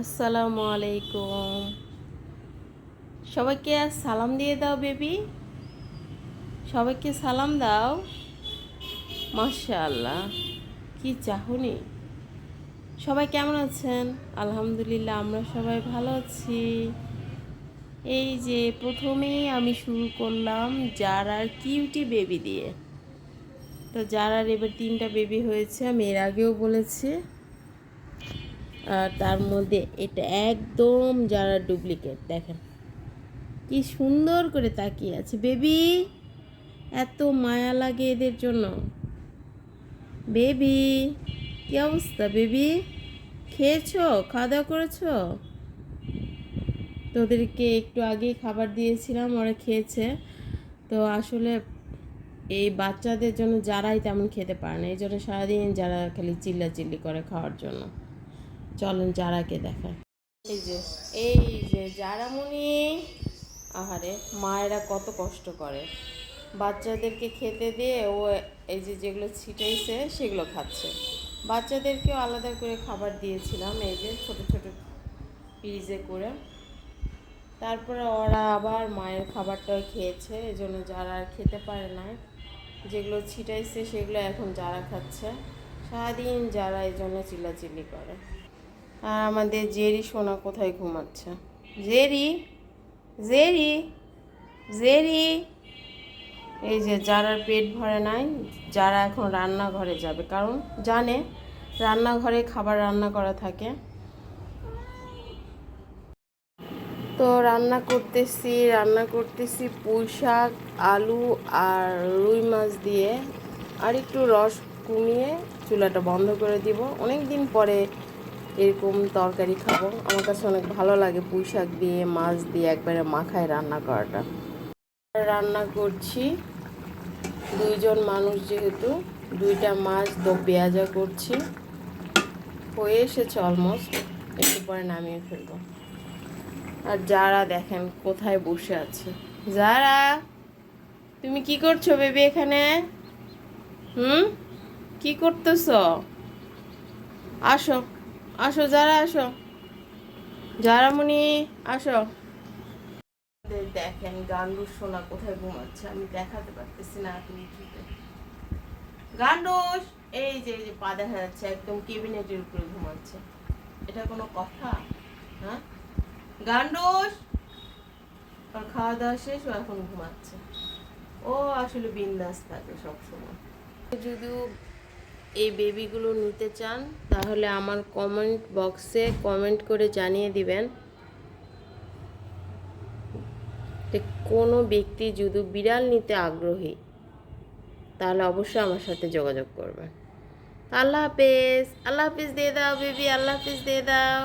আসসালামু আলাইকুম। সবাইকে সালাম দিয়ে দাও, বেবি। সবাইকে সালাম দাও। মাশাআল্লাহ, কি চাহনি? সবাই কেমন আছেন? আলহামদুলিল্লাহ, আমরা সবাই ভালো আছি। এই যে প্রথমেই আমি শুরু করলাম জারার কিউটি বেবি দিয়ে। তো জারার এবার তিনটা বেবি হয়েছে, আমি এর আগেও বলেছি। আর তার মধ্যে এটা একদম যারা ডুপ্লিকেট দেখেন। কি সুন্দর করে তাকিয়ে আছে। বেবি এত মায়া লাগে এদের জন্য। বেবি কী অবস্থা বেবি খেয়েছো? খাওয়া দাওয়া করেছ? তোদেরকে একটু আগেই খাবার দিয়েছিলাম, ওরা খেয়েছে। তো আসলে এই বাচ্চাদের জন্য যারাই তেমন খেতে পারে না। এই জন্য সারাদিন যারা খালি চিল্লা চিল্লি করে খাওয়ার জন্য। চলেন যারাকে দেখায় এই যে এই যে যারামণি আহারে, মায়েরা কত কষ্ট করে। বাচ্চাদেরকে খেতে দিয়ে ও এই যে যেগুলো ছিটাইছে, সেগুলো খাচ্ছে। বাচ্চাদেরকেও আলাদা করে খাবার দিয়েছিলাম, এই যে ছোট ছোট পিজে করে। তারপরে ওরা আবার মায়ের খাবারটাও খেয়েছে এই জন্য যারা আর খেতে পারে না যেগুলো ছিটাইছে, সেগুলো এখন যারা খাচ্ছে। সারাদিন যারা এই জন্য চিল্লাচিল্লি করে। আর আমাদের জেরি সোনা কোথায় ঘুমাচ্ছে? Jerry Jerry Jerry. এই যে যারার পেট ভরে নাই, যারা এখন রান্নাঘরে যাবে। কারণ জানে, রান্নাঘরে খাবার রান্না করা থাকে। তো রান্না করতেছি রান্না করতেছি পুঁই শাক, আলু আর রুই মাছ দিয়ে। আর একটু রস কমিয়ে চুলাটা বন্ধ করে দিব। অনেক দিন পরে এরকম তরকারি খাব। আমার কাছে অনেক ভালো লাগে পুঁই শাক দিয়ে, মাছ দিয়ে একবারে মাখায় রান্না করাটা। রান্না করছি। দুইজন মানুষ যেহেতু, দুইটা মাছ দো পেঁয়াজা করছি। হয়ে এসেছে অলমোস্ট একটু পরে নামিয়ে ফেলব। আর যারা দেখেন কোথায় বসে আছে। যারা, তুমি কি করছ বেবি এখানে? হুম? কি করতেছ? আসো। আসো যারা আসো। যারা মনি আসো দেখেন গান্ডুর সোনা কোথায় ঘুমাচ্ছে? আমি দেখাতে পারতেছি না তুমি গান্ডুস এই যে এই যে পা দেখা যাচ্ছে একদম কেবিনেটের উপরে ঘুমাচ্ছে। এটা কোনো কথা? হ্যাঁ? গান্ডুস আর খাওয়া দাওয়া শেষ ও এখন ঘুমাচ্ছে। ও আসলে বিন্দাস থাকে সবসময়। যদিও এই বেবিগুলো নিতে চান, তাহলে আমার কমেন্ট বক্সে কমেন্ট করে জানিয়ে দিবেন। যে কোনো ব্যক্তি যদি বিড়াল নিতে আগ্রহী, তাহলে অবশ্যই আমার সাথে যোগাযোগ করবেন। আল্লাহ হাফেজ আল্লাহ হাফেজ দিয়ে দাও বেবি আল্লাহ হাফেজ দিয়ে দাও।